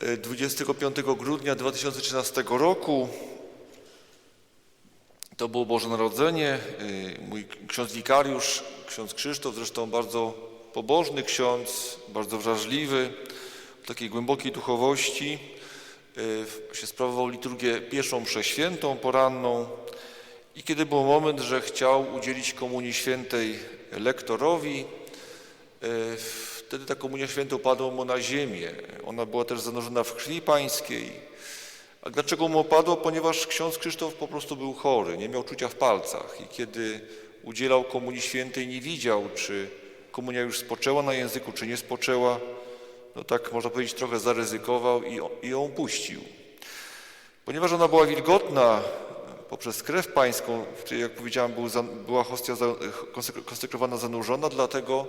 E, 25 grudnia 2013 roku. To było Boże Narodzenie. E, Mój ksiądz wikariusz, ksiądz Krzysztof, zresztą bardzo pobożny ksiądz, bardzo wrażliwy, w takiej głębokiej duchowości, e, się sprawował liturgię pierwszą mszę świętą poranną. I kiedy był moment, że chciał udzielić Komunii Świętej lektorowi, wtedy ta Komunia Święta upadła mu na ziemię. Ona była też zanurzona w krwi pańskiej. A dlaczego mu opadło? Ponieważ ksiądz Krzysztof po prostu był chory, nie miał czucia w palcach i kiedy udzielał Komunii Świętej nie widział, czy komunia już spoczęła na języku, czy nie spoczęła. No tak można powiedzieć trochę zaryzykował i, i ją puścił. Ponieważ ona była wilgotna poprzez krew pańską, w której, jak powiedziałem, był, była hostia konsekrowana, zanurzona, dlatego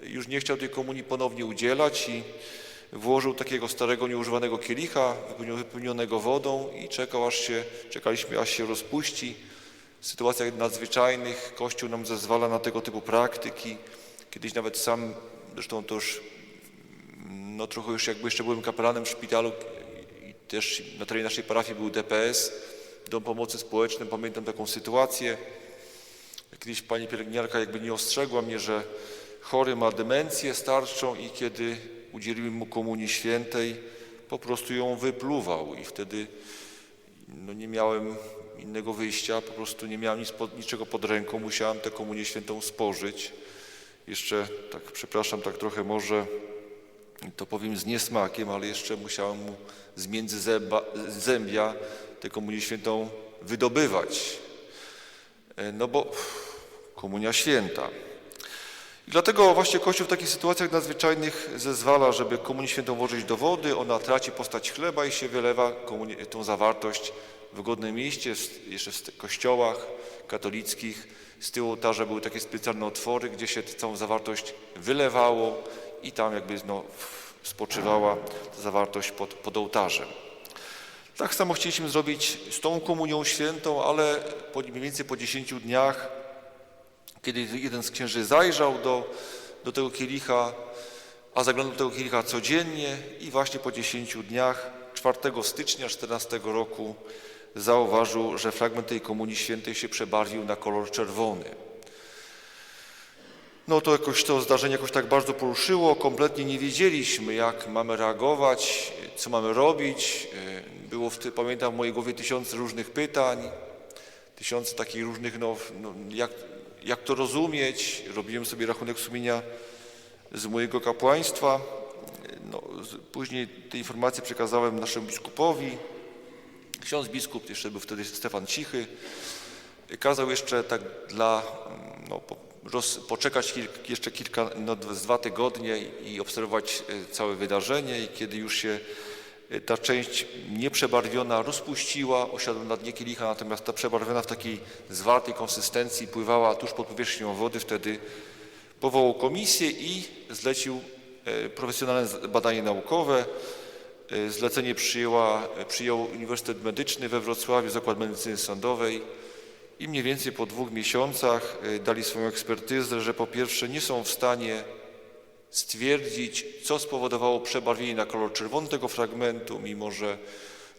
już nie chciał tej komunii ponownie udzielać i włożył takiego starego, nieużywanego kielicha wypełnio- wypełnionego wodą i czekał, aż się, czekaliśmy, aż się rozpuści. W sytuacjach nadzwyczajnych Kościół nam zezwala na tego typu praktyki. Kiedyś nawet sam, zresztą to już no trochę już jakby jeszcze byłem kapelanem w szpitalu i też na terenie naszej parafii był DPS, Dom Pomocy Społecznej. Pamiętam taką sytuację. Kiedyś pani pielęgniarka jakby nie ostrzegła mnie, że chory ma demencję starczą i kiedy udzieliłem mu komunii świętej, po prostu ją wypluwał i wtedy no nie miałem innego wyjścia, po prostu nie miałem nic niczego pod ręką, musiałem tę komunię świętą spożyć. Jeszcze tak, przepraszam, tak trochę może to powiem z niesmakiem, ale jeszcze musiałem mu z między zęba, zębia tę komunię świętą wydobywać. E, No bo komunia święta. I dlatego właśnie Kościół w takich sytuacjach nadzwyczajnych zezwala, żeby komunię świętą włożyć do wody, ona traci postać chleba i się wylewa tą zawartość w wygodnym miejscu, w- jeszcze w kościołach katolickich. Z tyłu ołtarza były takie specjalne otwory, gdzie się całą zawartość wylewało i tam jakby no, spoczywała ta zawartość pod, pod ołtarzem. Tak samo chcieliśmy zrobić z tą komunią świętą, ale po, mniej więcej po 10 dniach kiedy jeden z księży zajrzał do, do tego kielicha, a zaglądał do tego kielicha codziennie i właśnie po 10 dniach 4 stycznia 14 roku zauważył, że fragment tej komunii świętej się przebarwił na kolor czerwony. No to jakoś to zdarzenie jakoś tak bardzo poruszyło, kompletnie nie wiedzieliśmy, jak mamy reagować, co mamy robić. Było, w, pamiętam, w mojej głowie tysiące różnych pytań, tysiące takich różnych, no, no jak, jak to rozumieć. Robiłem sobie rachunek sumienia z mojego kapłaństwa. No, później te informacje przekazałem naszemu biskupowi. Ksiądz biskup, jeszcze był wtedy Stefan Cichy, kazał jeszcze tak dla, no, roz, poczekać kilk, jeszcze kilka, no, dwa tygodnie i, obserwować e, całe wydarzenie i kiedy już się ta część nieprzebarwiona rozpuściła, osiadła na dnie kielicha, natomiast ta przebarwiona w takiej zwartej konsystencji pływała tuż pod powierzchnią wody, wtedy powołał komisję i zlecił e, profesjonalne badanie naukowe. E, Zlecenie przyjęła, przyjął Uniwersytet Medyczny we Wrocławiu, Zakład Medycyny Sądowej i mniej więcej po dwóch miesiącach dali swoją ekspertyzę, że po pierwsze nie są w stanie stwierdzić, co spowodowało przebarwienie na kolor czerwony tego fragmentu, mimo że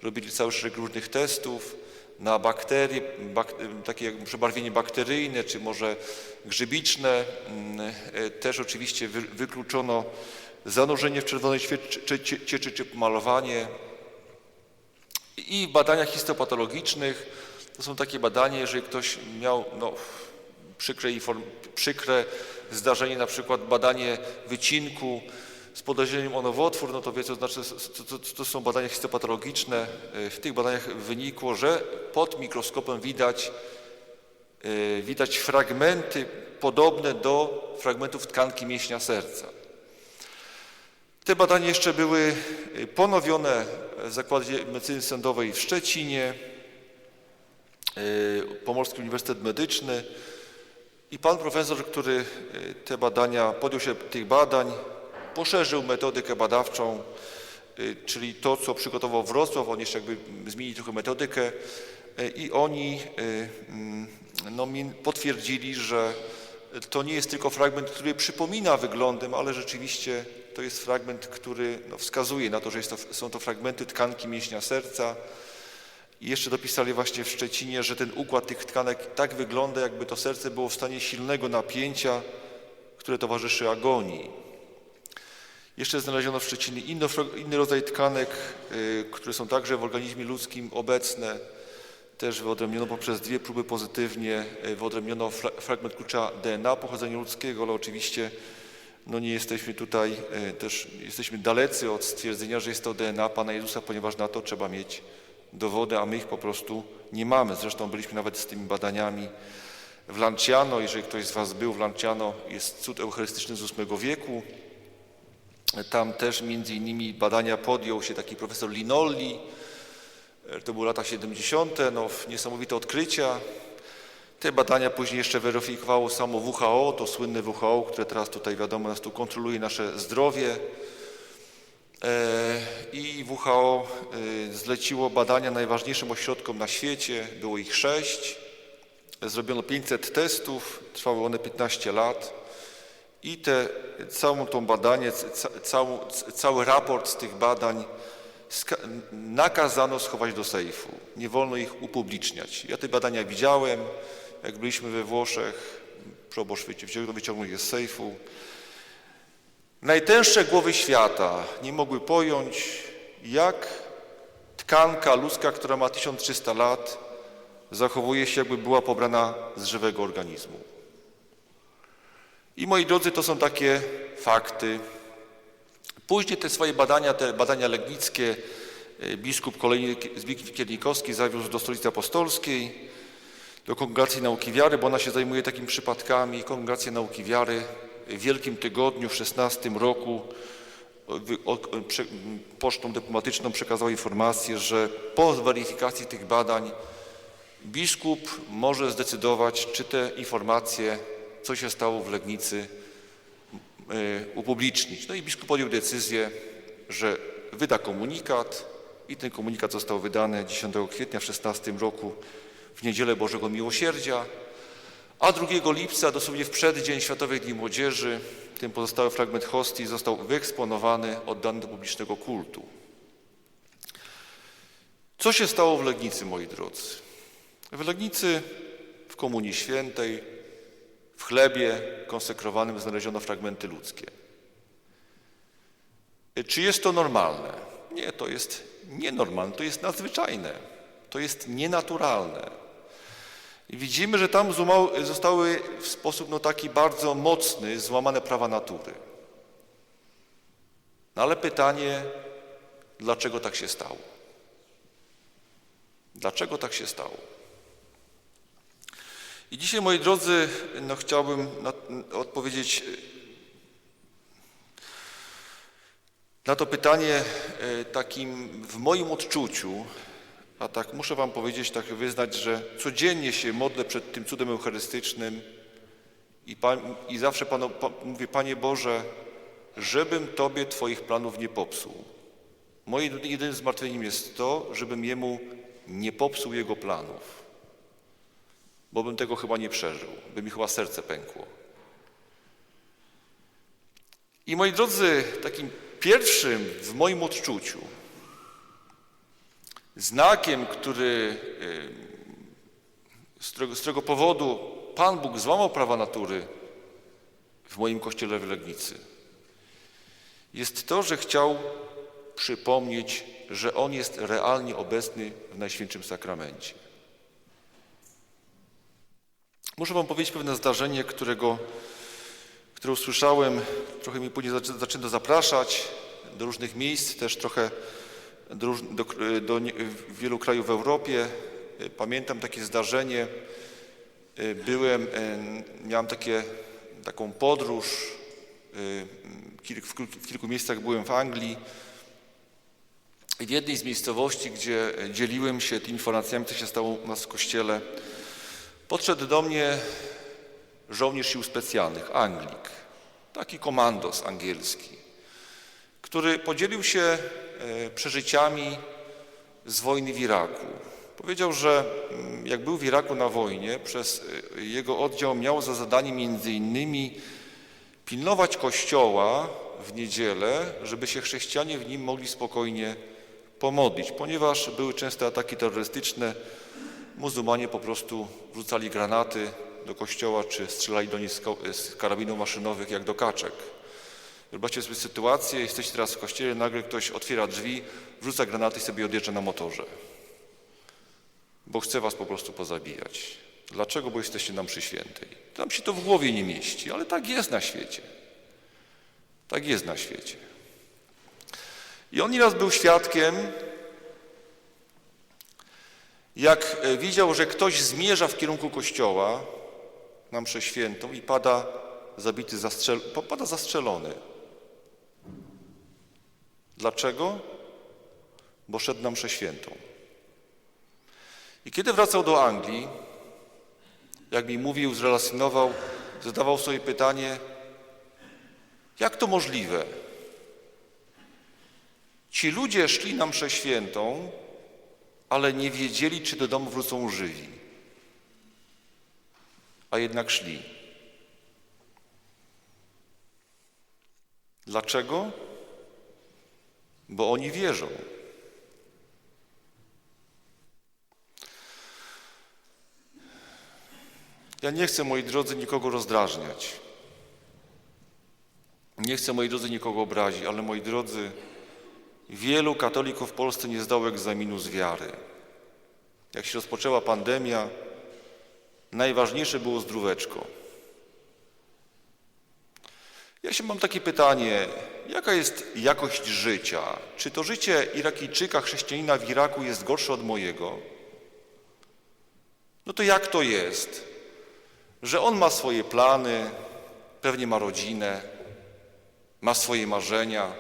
robili cały szereg różnych testów na bakterie, bak, takie jak przebarwienie bakteryjne, czy może grzybiczne. Mm, Też oczywiście wy, wykluczono zanurzenie w czerwonej cieczy, czy malowanie. I w badaniach histopatologicznych to są takie badania, jeżeli ktoś miał no, przykre, przykre zdarzenie, na przykład badanie wycinku z podejrzeniem o nowotwór, no to wie, co znaczy, to, to, to są badania histopatologiczne. E, W tych badaniach wynikło, że pod mikroskopem widać, e, widać fragmenty podobne do fragmentów tkanki mięśnia serca. Te badania jeszcze były y, ponowione w Zakładzie Medycyny Sądowej w Szczecinie, Pomorski Uniwersytet Medyczny i pan profesor, który y, te badania, podjął się tych badań, poszerzył metodykę badawczą, y, czyli to, co przygotował Wrocław, on jeszcze jakby zmienił trochę metodykę y, i oni mm, no, potwierdzili, że to nie jest tylko fragment, który przypomina wyglądem, ale rzeczywiście to jest fragment, który no, wskazuje na to, że to, są to fragmenty tkanki mięśnia serca. I jeszcze dopisali właśnie w Szczecinie, że ten układ tych tkanek tak wygląda, jakby to serce było w stanie silnego napięcia, które towarzyszy agonii. Jeszcze znaleziono w Szczecinie inny, inny rodzaj tkanek, y, które są także w organizmie ludzkim obecne. Też wyodrębniono poprzez dwie próby pozytywnie, y, wyodrębniono fra fragment klucza DNA pochodzenia ludzkiego, ale oczywiście no nie jesteśmy tutaj, y, też jesteśmy dalecy od stwierdzenia, że jest to DNA Pana Jezusa, ponieważ na to trzeba mieć dowody, a my ich po prostu nie mamy. Zresztą byliśmy nawet z tymi badaniami w Lanciano. Jeżeli ktoś z Was był w Lanciano, jest cud eucharystyczny z VIII wieku. Tam też między innymi badania podjął się taki profesor Linolli. To były lata 70. No, niesamowite odkrycia. Te badania później jeszcze weryfikowało samo WHO, to słynne WHO, które teraz tutaj wiadomo nas tu kontroluje nasze zdrowie. E, I WHO e, zleciło badania najważniejszym ośrodkom na świecie, było ich sześć. Zrobiono 500 testów, trwały one 15 lat i te, całą tą badanie, ca, cały, cały raport z tych badań nakazano schować do sejfu. Nie wolno ich upubliczniać. Ja te badania widziałem, jak byliśmy we Włoszech, proboszcz wyciągnął je z sejfu. Najtęższe głowy świata nie mogły pojąć, jak tkanka ludzka, która ma 1300 lat, zachowuje się, jakby była pobrana z żywego organizmu. I moi drodzy, to są takie fakty. Później te swoje badania, te badania legnickie, e, biskup kolejny Zbigniew Kiernikowski zawiózł do stolicy apostolskiej, do Kongregacji Nauki Wiary, bo ona się zajmuje takimi przypadkami. Kongregacja Nauki Wiary Wielkim Tygodniu w 16 roku pocztą dyplomatyczną przekazał informację, że po weryfikacji tych badań biskup może zdecydować, czy te informacje, co się stało w Legnicy, e, upublicznić. No i biskup podjął decyzję, że wyda komunikat i ten komunikat został wydany 10 kwietnia w 16 roku w Niedzielę Bożego Miłosierdzia. A 2 lipca, dosłownie w przeddzień Światowych Dni Młodzieży, ten pozostały fragment hostii został wyeksponowany, oddany do publicznego kultu. Co się stało w Legnicy, moi drodzy? W Legnicy, w Komunii Świętej, w chlebie konsekrowanym znaleziono fragmenty ludzkie. Czy jest to normalne? Nie, to jest nienormalne, to jest nadzwyczajne, to jest nienaturalne. Widzimy, że tam zostały w sposób no, taki bardzo mocny złamane prawa natury. No ale pytanie, dlaczego tak się stało? Dlaczego tak się stało? I dzisiaj, moi drodzy, no, chciałbym na, odpowiedzieć na to pytanie e, takim w moim odczuciu, a tak muszę Wam powiedzieć, tak wyznać, że codziennie się modlę przed tym cudem eucharystycznym i, pan, i zawsze Panu, pa, mówię, Panie Boże, żebym Tobie Twoich planów nie popsuł. Moim jedynym zmartwieniem jest to, żebym Jemu nie popsuł Jego planów, bo bym tego chyba nie przeżył, by mi chyba serce pękło. I moi drodzy, takim pierwszym w moim odczuciu, Znakiem, który, z którego, z którego powodu Pan Bóg złamał prawa natury w moim kościele w Legnicy, jest to, że chciał przypomnieć, że On jest realnie obecny w Najświętszym Sakramencie. Muszę Wam powiedzieć pewne zdarzenie, którego, które usłyszałem, trochę mi później zaczyna zapraszać do różnych miejsc, też trochę do, do, do wielu krajów w Europie. Pamiętam takie zdarzenie. Byłem, miałem takie, taką podróż, w kilku miejscach byłem w Anglii. I w jednej z miejscowości, gdzie dzieliłem się tymi informacjami, co się stało u nas w kościele, podszedł do mnie żołnierz sił specjalnych, Anglik, taki komandos angielski, który podzielił się E, przeżyciami z wojny w Iraku. Powiedział, że mm, jak był w Iraku na wojnie, przez e, jego oddział miał za zadanie między innymi pilnować kościoła w niedzielę, żeby się chrześcijanie w nim mogli spokojnie pomodlić, ponieważ były częste ataki terrorystyczne. Muzułmanie po prostu rzucali granaty do kościoła, czy strzelali do nich z karabinów maszynowych jak do kaczek. Wyobraźcie sobie sytuację, jesteście teraz w kościele, nagle ktoś otwiera drzwi, wrzuca granaty i sobie odjeżdża na motorze. Bo chce was po prostu pozabijać. Dlaczego? Bo jesteście nam przy świętej. Tam się to w głowie nie mieści, ale tak jest na świecie. Tak jest na świecie. I on nieraz był świadkiem, jak e, widział, że ktoś zmierza w kierunku kościoła na mszę świętą i pada zabity, zastrzel, pada zastrzelony. Dlaczego? Bo szedł na mszę świętą. I kiedy wracał do Anglii, jak mi mówił, zrelacjonował, zadawał sobie pytanie, jak to możliwe? Ci ludzie szli na mszę świętą, ale nie wiedzieli, czy do domu wrócą żywi. A jednak szli. Dlaczego? Bo oni wierzą. Ja nie chcę, moi drodzy, nikogo rozdrażniać. Nie chcę, moi drodzy, nikogo obrazić, ale moi drodzy, wielu katolików w Polsce nie zdało egzaminu z wiary. Jak się rozpoczęła pandemia, najważniejsze było zdróweczko. Ja się mam takie pytanie, jaka jest jakość życia? Czy to życie Irakijczyka, chrześcijanina w Iraku jest gorsze od mojego? No to jak to jest, że on ma swoje plany, pewnie ma rodzinę, ma swoje marzenia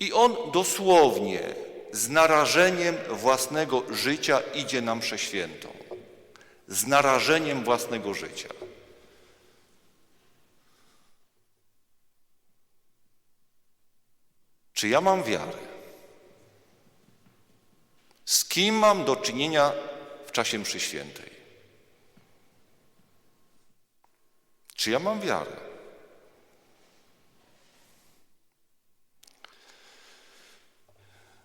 i on dosłownie z narażeniem własnego życia idzie na mszę świętą. Z narażeniem własnego życia. Czy ja mam wiarę? Z kim mam do czynienia w czasie mszy świętej? Czy ja mam wiarę?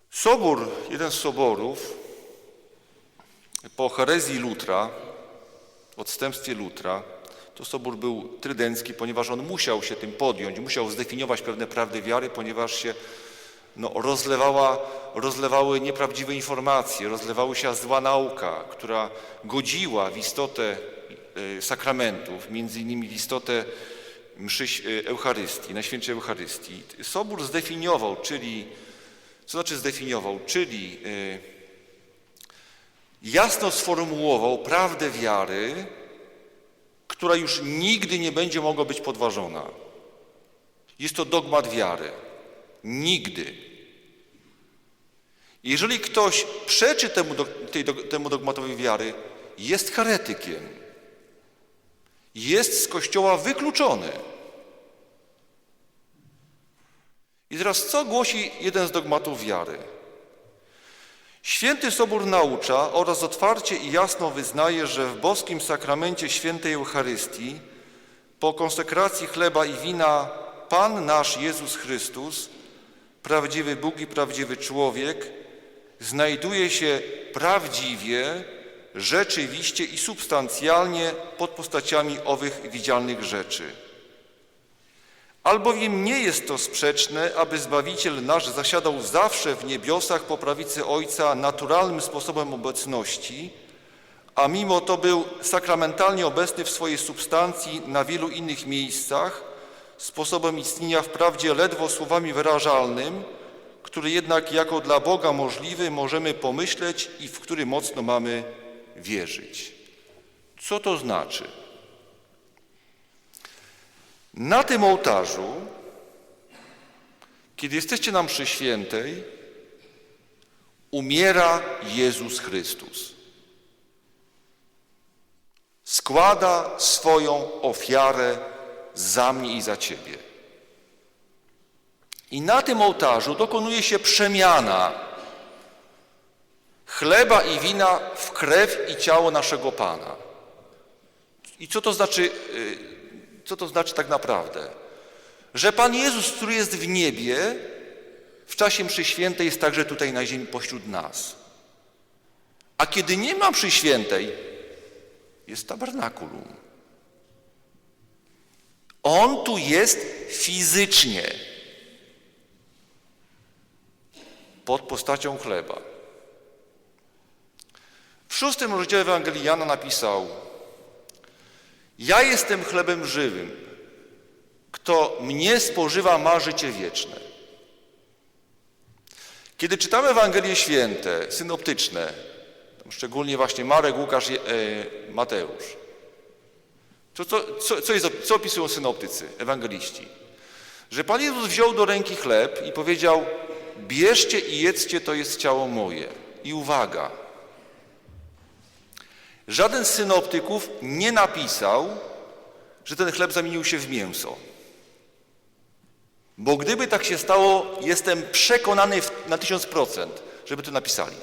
Sobór, jeden z soborów po herezji Lutra, odstępstwie Lutra, to sobór był trydencki, ponieważ on musiał się tym podjąć, musiał zdefiniować pewne prawdy wiary, ponieważ się no, rozlewała, rozlewały nieprawdziwe informacje, rozlewały się zła nauka, która godziła w istotę e, sakramentów, między innymi w istotę mszy e, Eucharystii, Najświętszej Eucharystii. Sobór zdefiniował, czyli, co znaczy zdefiniował, czyli e, jasno sformułował prawdę wiary, która już nigdy nie będzie mogła być podważona. Jest to dogmat wiary. Nigdy. Jeżeli ktoś przeczy temu, tej, temu dogmatowi wiary, jest heretykiem. Jest z Kościoła wykluczony. I teraz co głosi jeden z dogmatów wiary? Święty Sobór naucza oraz otwarcie i jasno wyznaje, że w boskim sakramencie świętej Eucharystii po konsekracji chleba i wina Pan nasz Jezus Chrystus, prawdziwy Bóg i prawdziwy człowiek, znajduje się prawdziwie, rzeczywiście i substancjalnie pod postaciami owych widzialnych rzeczy. Albowiem nie jest to sprzeczne, aby Zbawiciel nasz zasiadał zawsze w niebiosach po prawicy Ojca naturalnym sposobem obecności, a mimo to był sakramentalnie obecny w swojej substancji na wielu innych miejscach, sposobem istnienia wprawdzie ledwo słowami wyrażalnym, który jednak jako dla Boga możliwy możemy pomyśleć i w który mocno mamy wierzyć. Co to znaczy? Na tym ołtarzu, kiedy jesteście na mszy świętej, umiera Jezus Chrystus. Składa swoją ofiarę za mnie i za Ciebie. I na tym ołtarzu dokonuje się przemiana chleba i wina w krew i ciało naszego Pana. I co to znaczy, y, co to znaczy tak naprawdę? że Pan Jezus, który jest w niebie, w czasie mszy świętej jest także tutaj na ziemi pośród nas. A kiedy nie ma mszy świętej, jest tabernakulum. On tu jest fizycznie, pod postacią chleba. W szóstym rozdziale Ewangelii Jana napisał Ja jestem chlebem żywym. Kto mnie spożywa, ma życie wieczne. Kiedy czytamy Ewangelie Święte, synoptyczne, szczególnie właśnie Marek, Łukasz, e, Mateusz, to, co, co, co, jest, co opisują synoptycy, ewangeliści? Że Pan Jezus wziął do ręki chleb i powiedział bierzcie i jedzcie, to jest ciało moje. I uwaga, żaden z synoptyków nie napisał, że ten chleb zamienił się w mięso. Bo gdyby tak się stało, jestem przekonany na tysiąc procent, żeby to napisali.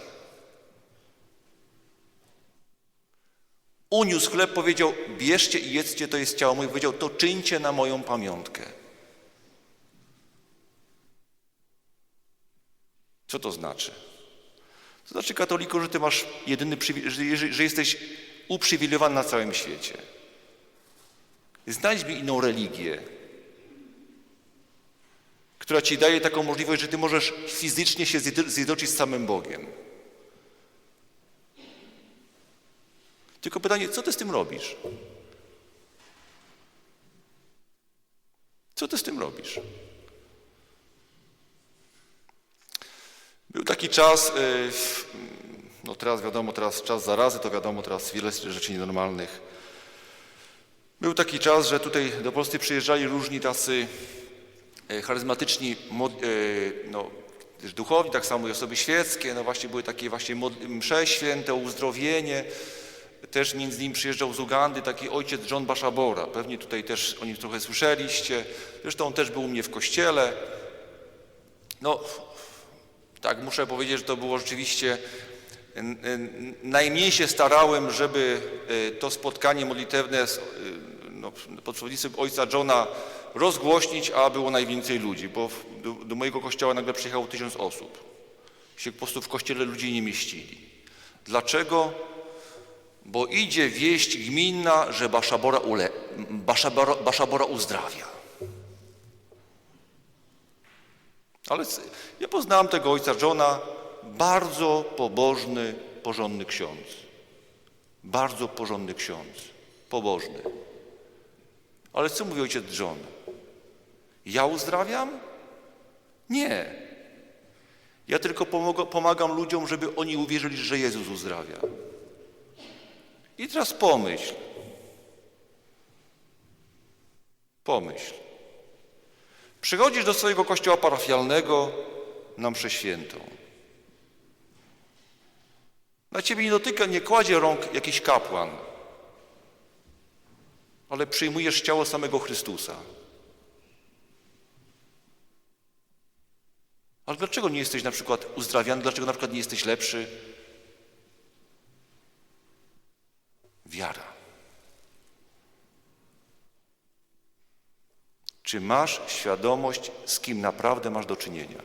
Uniósł chleb, powiedział, bierzcie i jedzcie, to jest ciało moje. Powiedział, to czyńcie na moją pamiątkę. Co to znaczy? To znaczy, katoliku, że ty masz jedyny że, że jesteś uprzywilejowany na całym świecie. Znajdź mi inną religię, która ci daje taką możliwość, że ty możesz fizycznie się zjednoczyć z samym Bogiem. Tylko pytanie, co ty z tym robisz? Co ty z tym robisz? Był taki czas, y, no teraz wiadomo, teraz czas zarazy, to wiadomo, teraz wiele rzeczy nienormalnych. Był taki czas, że tutaj do Polski przyjeżdżali różni tacy y, charyzmatyczni y, no, duchowi, tak samo i osoby świeckie, no właśnie były takie właśnie msze święte, uzdrowienie. Też między innymi przyjeżdżał z Ugandy taki ojciec John Bashabora. Pewnie tutaj też o nim trochę słyszeliście. Zresztą on też był u mnie w kościele. No, tak, muszę powiedzieć, że to było rzeczywiście najmniej się starałem, żeby e, to spotkanie modlitewne no, pod przewodnictwem ojca Johna rozgłośnić, a było najwięcej ludzi, bo do, do mojego kościoła nagle przyjechało tysiąc osób. Się po prostu w kościele ludzi nie mieścili. Dlaczego? Bo idzie wieść gminna, że Baszabora, ule, Baszabora, Baszabora uzdrawia. Ale ja poznałem tego ojca Johna, bardzo pobożny, porządny ksiądz. Bardzo porządny ksiądz, pobożny. Ale co mówi ojciec John? Ja uzdrawiam? Nie. Ja tylko pomagam ludziom, żeby oni uwierzyli, że Jezus uzdrawia. I teraz pomyśl. Pomyśl. Przychodzisz do swojego kościoła parafialnego na mszę świętą. Na ciebie nie dotyka, nie kładzie rąk jakiś kapłan, ale przyjmujesz ciało samego Chrystusa. Ale dlaczego nie jesteś na przykład uzdrawiany? Dlaczego na przykład nie jesteś lepszy? Wiara. Czy masz świadomość, z kim naprawdę masz do czynienia?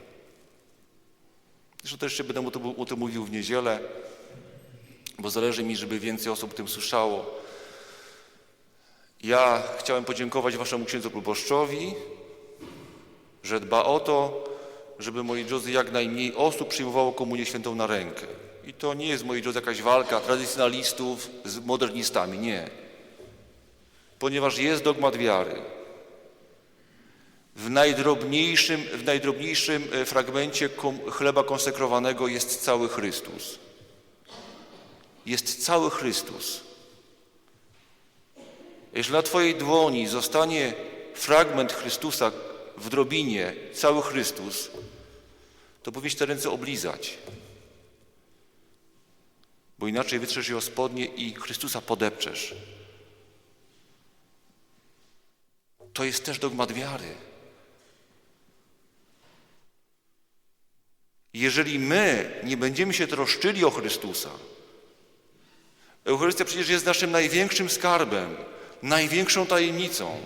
Zresztą też jeszcze będę o tym mówił w niedzielę, bo zależy mi, żeby więcej osób o tym słyszało. Ja chciałem podziękować Waszemu księdzu proboszczowi, że dba o to, żeby moi drodzy jak najmniej osób przyjmowało komunię świętą na rękę. I to nie jest, moi drodzy, jakaś walka tradycjonalistów z modernistami, nie. Ponieważ jest dogmat wiary. W najdrobniejszym, w najdrobniejszym e, fragmencie chleba konsekrowanego jest cały Chrystus. Jest cały Chrystus. Jeśli na Twojej dłoni zostanie fragment Chrystusa w drobinie, cały Chrystus, to powinieneś te ręce oblizać. Bo inaczej wytrzesz je o spodnie i Chrystusa podepczesz. To jest też dogmat wiary. Jeżeli my nie będziemy się troszczyli o Chrystusa, Eucharystia przecież jest naszym największym skarbem, największą tajemnicą.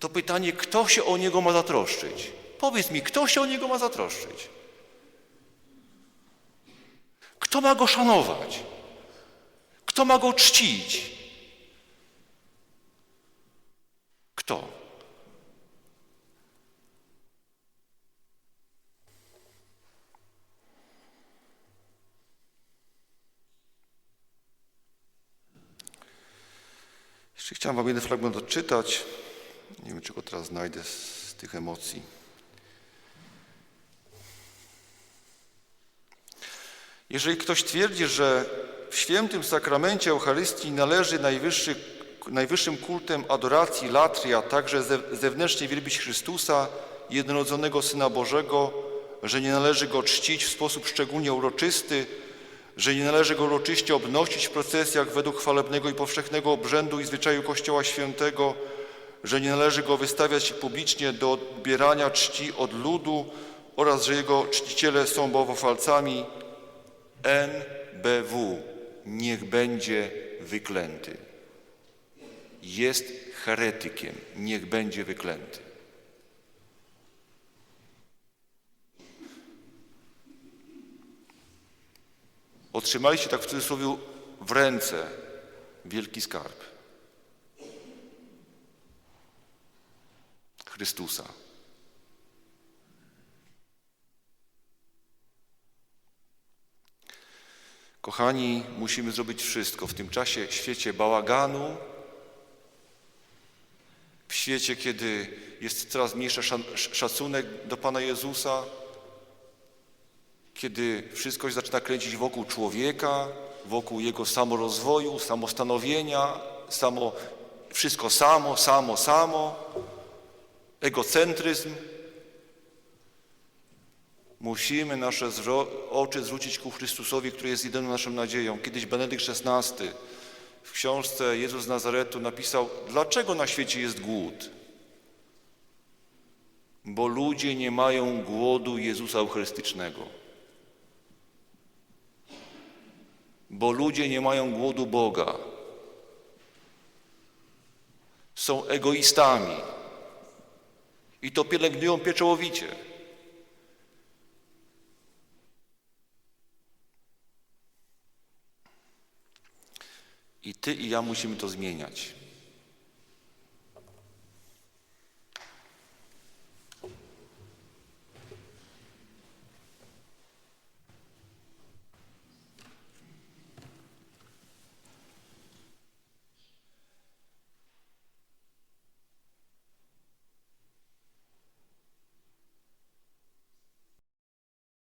to pytanie, kto się o niego ma zatroszczyć? Powiedz mi, kto się o niego ma zatroszczyć? Kto ma go szanować? Kto ma go czcić? Kto? Jeszcze chciałem Wam jeden fragment odczytać. Nie wiem, czy go teraz znajdę z tych emocji. Jeżeli ktoś twierdzi, że w świętym sakramencie Eucharystii należy najwyższy, najwyższym kultem adoracji latrii, a także ze- zewnętrznie wielbić Chrystusa, jednorodzonego Syna Bożego, że nie należy Go czcić w sposób szczególnie uroczysty, że nie należy Go uroczyście obnosić w procesjach według chwalebnego i powszechnego obrzędu i zwyczaju Kościoła Świętego, że nie należy Go wystawiać publicznie do odbierania czci od ludu oraz że Jego czciciele są bałwochwalcami, NBW niech będzie wyklęty. Jest heretykiem, niech będzie wyklęty. Otrzymaliście tak w cudzysłowie w ręce wielki skarb. Chrystusa. Kochani, musimy zrobić wszystko w tym czasie, w świecie bałaganu, w świecie, kiedy jest coraz mniejszy szacunek do Pana Jezusa, kiedy wszystko się zaczyna kręcić wokół człowieka, wokół jego samorozwoju, samostanowienia, samo, wszystko samo, samo, samo, egocentryzm. Musimy nasze oczy zwrócić ku Chrystusowi, który jest jedyną naszą nadzieją. Kiedyś Benedykt XVI w książce Jezus z Nazaretu napisał, dlaczego na świecie jest głód? Bo ludzie nie mają głodu Jezusa Eucharystycznego. Bo ludzie nie mają głodu Boga. Są egoistami. I to pielęgnują pieczołowicie. I ty i ja musimy to zmieniać.